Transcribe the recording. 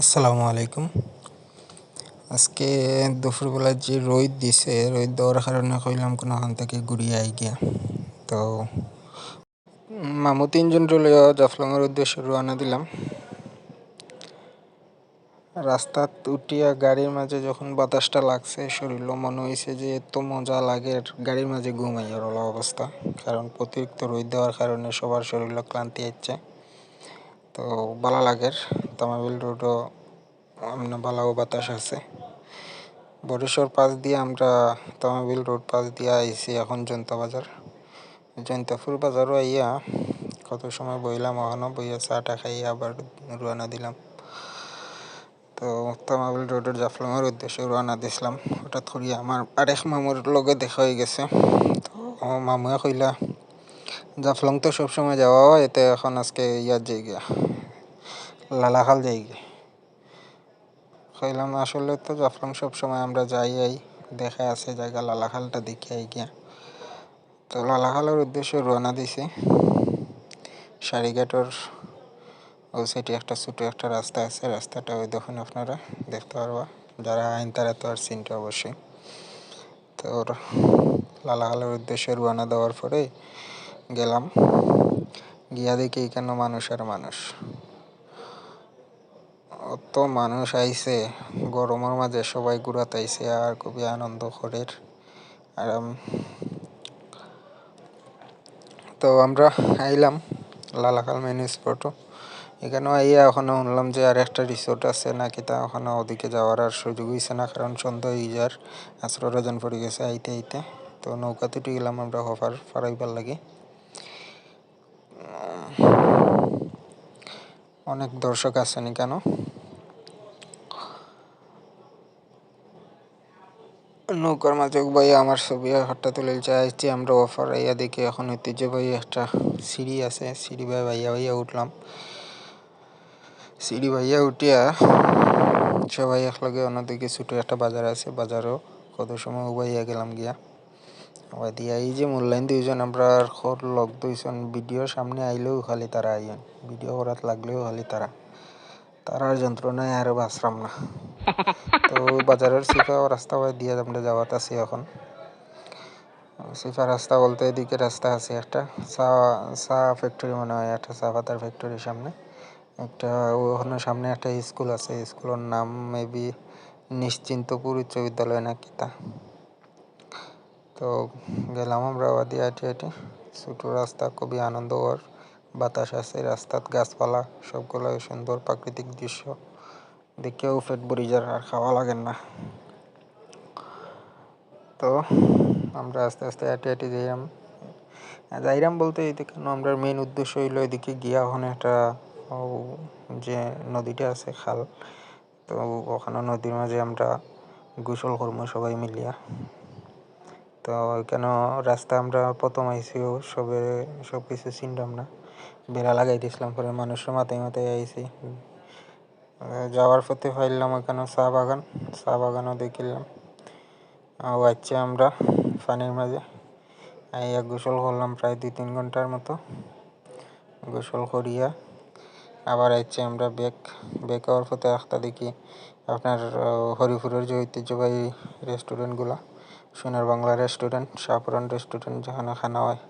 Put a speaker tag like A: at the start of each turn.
A: আসসালামু আলাইকুম। আজকে দুপুরবেলা যে রোদ দিছে, রোদ দেওয়ার কারণে কইলাম কোনোখান থেকে ঘুরিয়ে আই গিয়া। তো মামু তিনজন লইয়া জাফলংয়ের উদ্দেশ্যে রওনা দিলাম। রাস্তা উঠিয়া গাড়ির মাঝে যখন বাতাসটা লাগছে শরীর মনে হয়েছে যে এত মজা লাগে গাড়ির মাঝে ঘুমাইয়ার অবস্থা। কারণ অতিরিক্ত রোদ দেওয়ার কারণে সবার শরীর ক্লান্তি হচ্ছে। তো ভালো লাগের তামাবিল রোডও এমনি ভালো বাতাস আছে। বরিশর পাশ দিয়ে আমরা তামাবিল রোড পাশ দিয়ে আইছি এখন জনতা বাজার। জয়ন্তপুর বাজারও আইয়া কত সময় বইলাম, ওখানেও বইয়া চাটা খাইয়া আবার রওনা দিলাম। তো তামাবিল রোডের জাফলংয়ের উদ্দেশ্যে রওনা দিছিলাম। হঠাৎ করিয়া আমার আরেক মামুর লগে দেখা হয়ে গেছে। তো মামুয়ে কইলা, জাফলং তো সবসময় যাওয়া হয় এতে এখন আজকে ইয়ার যাই গিয়া লালাখাল যাই কইলাম আসলে তো জাফলং সবসময় আমরা যাই আই দেখা আছে জায়গা লালাখালটা দেখে আই গিয়া। তো লালাখালের উদ্দেশ্যে রওনা দিছি। সারিঘাটর ওই সাইডে একটা ছোটো একটা রাস্তা আছে, রাস্তাটা ওই দেখুন আপনারা, দেখতে পারবা। যারা আইন তারা তো আর চিনতে অবশ্যই। তো লালাখালের উদ্দেশ্যে রওনা দেওয়ার পরে গেলাম। গিয়া দেখি এখানে মানুষ আর মানুষ। অত মানুষ আইছে, গরমের মাঝে সবাই ঘুরাতে আইছে আর খুবই আনন্দ করের। আর তো আমরা আইলাম লালাখাল মেন স্পটও এখানেও আইয়া ওখানে শুনলাম যে আর একটা রিসোর্ট আছে, নাকি তা ওখানে ওদিকে যাওয়ার আর সুযোগ হয়েছে না, কারণ সন্ধ্যা হয়ে যার আসর রাজন পড়ে গেছে আইতে আইতে। তো নৌকাতে উঠে গেলাম আমরা হফার, ফারাইবার লাগে। অনেক দর্শক আছেন কেন নৌকার মাঝে ভাই, আমার ছবি হাটটা তুলে চাইছি আমরা অফার আইয়া দেখি এখন ঐতিহ্যবাহী একটা সিঁড়ি আছে। সিঁড়ি ভাই ভাইয়া ভাইয়া উঠলাম। সিঁড়ি ভাইয়া উঠিয়া সবাই একলগে অন্যদিকে ছোটো একটা বাজার আছে। বাজারও কত সময় উবাইয়া গেলাম গিয়া। আবার দিয়া এই যে মূল্যায়ন দুইজন, আমরা খর লগ দুইজন। ভিডিওর সামনে আইলেও খালি তারা আইন ভিডিও করাত লাগলেও খালি তারা। তারার যন্ত্রণায় আর বাঁচলাম না। তো বাজারের সিফা রাস্তা দিয়ে আমরা যাওয়াত আছি এখন। সিফা রাস্তা বলতে এদিকে রাস্তা আছে একটা। চা চা ফ্যাক্টরি মনে হয়, একটা চা পাতার ফ্যাক্টরির সামনে। একটা ওখানে সামনে একটা স্কুল আছে। স্কুলের নাম মেবি নিশ্চিন্তপুর উচ্চ বিদ্যালয় না কিতা তো গেলাম আমরা ওদি হাঁটি হাঁটি। ছোটো রাস্তা, খুবই আনন্দকর। বাতাস আছে, রাস্তাত গাছপালা সবগুলো সুন্দর প্রাকৃতিক দৃশ্য। দেখেও পেট ভরি যার, আর খাওয়া লাগে না। তো আমরা আস্তে আস্তে হাঁটি হাঁটি যাইলাম যাইরাম বলতে এদিকে আমরা মেন উদ্দেশ্য হইল এদিকে গিয়া ওখানে একটা যে নদীটা আছে খাল, তো ওখানে নদীর মাঝে আমরা গোসল করব সবাই মিলিয়া। তো ওইখানে রাস্তা আমরা প্রথম আইসিও সবে সব কিছু চিনলাম না। বেড়া লাগাই দিয়েছিলাম পরে মানুষের মাথায় মাথায় আইসি যাওয়ার পথে পাইলাম ওখানে চা বাগান, চা বাগানও দেখিলাম। আচ্ছা আমরা পানির মাঝে। আইয়া গোসল করলাম প্রায় দুই তিন ঘণ্টার মতো। গোসল করিয়া আবার আইছে আমরা ব্যাক ব্যাক হওয়ার পথে একটা দেখি আপনার হরিপুরের যে ঐতিহ্যবাহী রেস্টুরেন্টগুলো সোনার বাংলা রেস্টুরেন্ট শাহপুরান রেস্টুরেন্ট যেখানে খানা হয়।